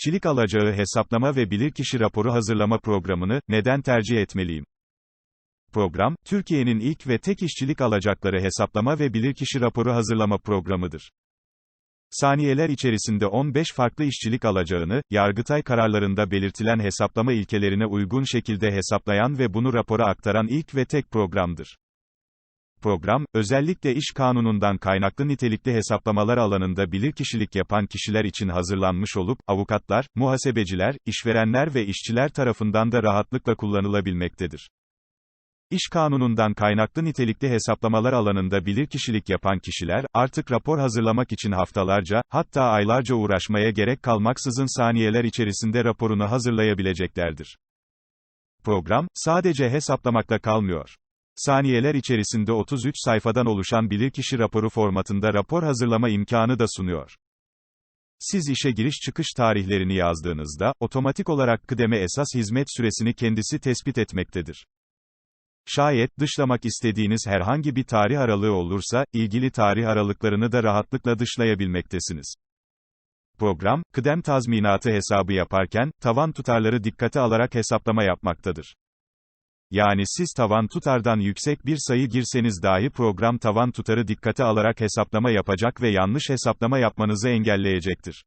İşçilik alacağı hesaplama ve bilirkişi raporu hazırlama programını neden tercih etmeliyim? Program, Türkiye'nin ilk ve tek işçilik alacakları hesaplama ve bilirkişi raporu hazırlama programıdır. Saniyeler içerisinde 15 farklı işçilik alacağını, Yargıtay kararlarında belirtilen hesaplama ilkelerine uygun şekilde hesaplayan ve bunu rapora aktaran ilk ve tek programdır. Program, özellikle iş kanunundan kaynaklı nitelikli hesaplamalar alanında bilirkişilik yapan kişiler için hazırlanmış olup, avukatlar, muhasebeciler, işverenler ve işçiler tarafından da rahatlıkla kullanılabilmektedir. İş kanunundan kaynaklı nitelikli hesaplamalar alanında bilirkişilik yapan kişiler, artık rapor hazırlamak için haftalarca, hatta aylarca uğraşmaya gerek kalmaksızın saniyeler içerisinde raporunu hazırlayabileceklerdir. Program, sadece hesaplamakla kalmıyor. Saniyeler içerisinde 33 sayfadan oluşan bilirkişi raporu formatında rapor hazırlama imkanı da sunuyor. Siz işe giriş çıkış tarihlerini yazdığınızda, otomatik olarak kıdeme esas hizmet süresini kendisi tespit etmektedir. Şayet dışlamak istediğiniz herhangi bir tarih aralığı olursa, ilgili tarih aralıklarını da rahatlıkla dışlayabilmektesiniz. Program, kıdem tazminatı hesabı yaparken, tavan tutarları dikkate alarak hesaplama yapmaktadır. Yani siz tavan tutardan yüksek bir sayı girseniz dahi program tavan tutarı dikkate alarak hesaplama yapacak ve yanlış hesaplama yapmanızı engelleyecektir.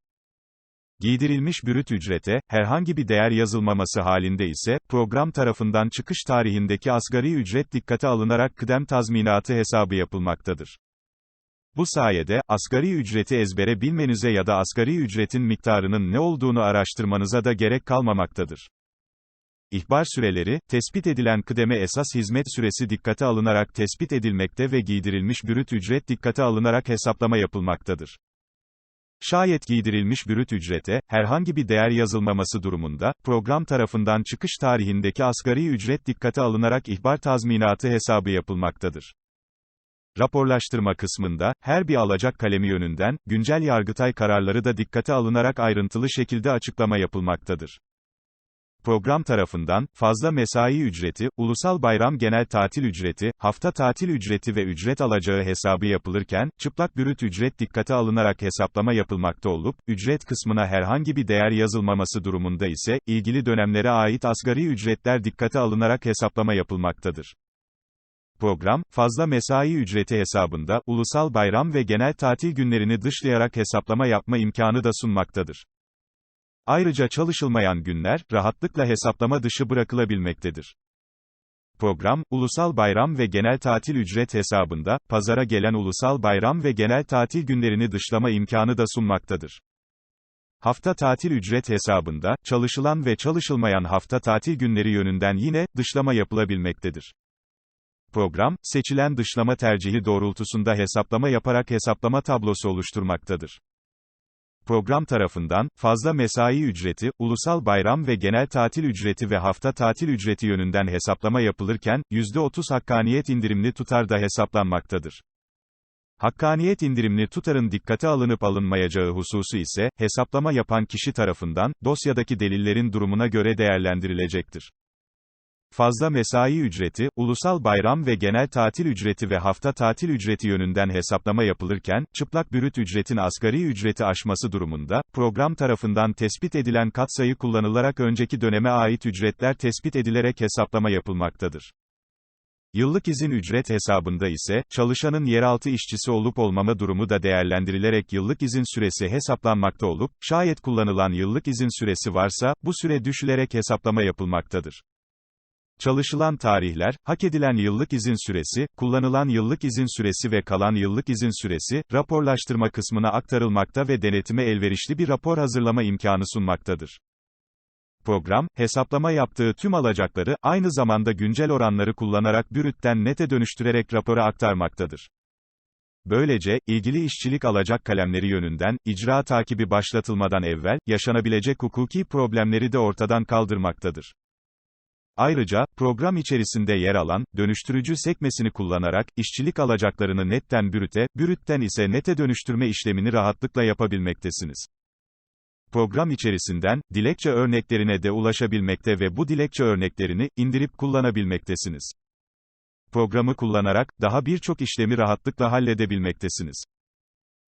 Giydirilmiş bürüt ücrete, herhangi bir değer yazılmaması halinde ise, program tarafından çıkış tarihindeki asgari ücret dikkate alınarak kıdem tazminatı hesabı yapılmaktadır. Bu sayede, asgari ücreti ezbere bilmenize ya da asgari ücretin miktarının ne olduğunu araştırmanıza da gerek kalmamaktadır. İhbar süreleri, tespit edilen kıdeme esas hizmet süresi dikkate alınarak tespit edilmekte ve giydirilmiş bürüt ücret dikkate alınarak hesaplama yapılmaktadır. Şayet giydirilmiş bürüt ücrete, herhangi bir değer yazılmaması durumunda, program tarafından çıkış tarihindeki asgari ücret dikkate alınarak ihbar tazminatı hesabı yapılmaktadır. Raporlaştırma kısmında, her bir alacak kalemi yönünden, güncel yargıtay kararları da dikkate alınarak ayrıntılı şekilde açıklama yapılmaktadır. Program tarafından, fazla mesai ücreti, ulusal bayram genel tatil ücreti, hafta tatil ücreti ve ücret alacağı hesabı yapılırken, çıplak bürüt ücret dikkate alınarak hesaplama yapılmakta olup, ücret kısmına herhangi bir değer yazılmaması durumunda ise, ilgili dönemlere ait asgari ücretler dikkate alınarak hesaplama yapılmaktadır. Program, fazla mesai ücreti hesabında, ulusal bayram ve genel tatil günlerini dışlayarak hesaplama yapma imkanı da sunmaktadır. Ayrıca çalışılmayan günler, rahatlıkla hesaplama dışı bırakılabilmektedir. Program, ulusal bayram ve genel tatil ücret hesabında, pazara gelen ulusal bayram ve genel tatil günlerini dışlama imkanı da sunmaktadır. Hafta tatil ücret hesabında, çalışılan ve çalışılmayan hafta tatil günleri yönünden yine, dışlama yapılabilmektedir. Program, seçilen dışlama tercihi doğrultusunda hesaplama yaparak hesaplama tablosu oluşturmaktadır. Program tarafından, fazla mesai ücreti, ulusal bayram ve genel tatil ücreti ve hafta tatil ücreti yönünden hesaplama yapılırken, %30 hakkaniyet indirimli tutar da hesaplanmaktadır. Hakkaniyet indirimli tutarın dikkate alınıp alınmayacağı hususu ise, hesaplama yapan kişi tarafından, dosyadaki delillerin durumuna göre değerlendirilecektir. Fazla mesai ücreti, ulusal bayram ve genel tatil ücreti ve hafta tatil ücreti yönünden hesaplama yapılırken, çıplak bürüt ücretin asgari ücreti aşması durumunda, program tarafından tespit edilen katsayı kullanılarak önceki döneme ait ücretler tespit edilerek hesaplama yapılmaktadır. Yıllık izin ücret hesabında ise, çalışanın yeraltı işçisi olup olmama durumu da değerlendirilerek yıllık izin süresi hesaplanmakta olup, şayet kullanılan yıllık izin süresi varsa, bu süre düşülerek hesaplama yapılmaktadır. Çalışılan tarihler, hak edilen yıllık izin süresi, kullanılan yıllık izin süresi ve kalan yıllık izin süresi, raporlaştırma kısmına aktarılmakta ve denetime elverişli bir rapor hazırlama imkanı sunmaktadır. Program, hesaplama yaptığı tüm alacakları, aynı zamanda güncel oranları kullanarak bürütten nete dönüştürerek rapora aktarmaktadır. Böylece, ilgili işçilik alacak kalemleri yönünden, icra takibi başlatılmadan evvel, yaşanabilecek hukuki problemleri de ortadan kaldırmaktadır. Ayrıca, program içerisinde yer alan, dönüştürücü sekmesini kullanarak, işçilik alacaklarını netten bürüte, bürütten ise nete dönüştürme işlemini rahatlıkla yapabilmektesiniz. Program içerisinden, dilekçe örneklerine de ulaşabilmekte ve bu dilekçe örneklerini, indirip kullanabilmektesiniz. Programı kullanarak, daha birçok işlemi rahatlıkla halledebilmektesiniz.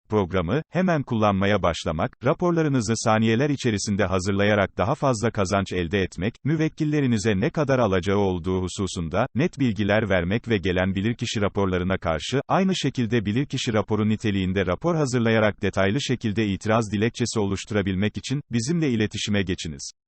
Programı, hemen kullanmaya başlamak, raporlarınızı saniyeler içerisinde hazırlayarak daha fazla kazanç elde etmek, müvekkillerinize ne kadar alacağı olduğu hususunda, net bilgiler vermek ve gelen bilirkişi raporlarına karşı, aynı şekilde bilirkişi raporu niteliğinde rapor hazırlayarak detaylı şekilde itiraz dilekçesi oluşturabilmek için, bizimle iletişime geçiniz.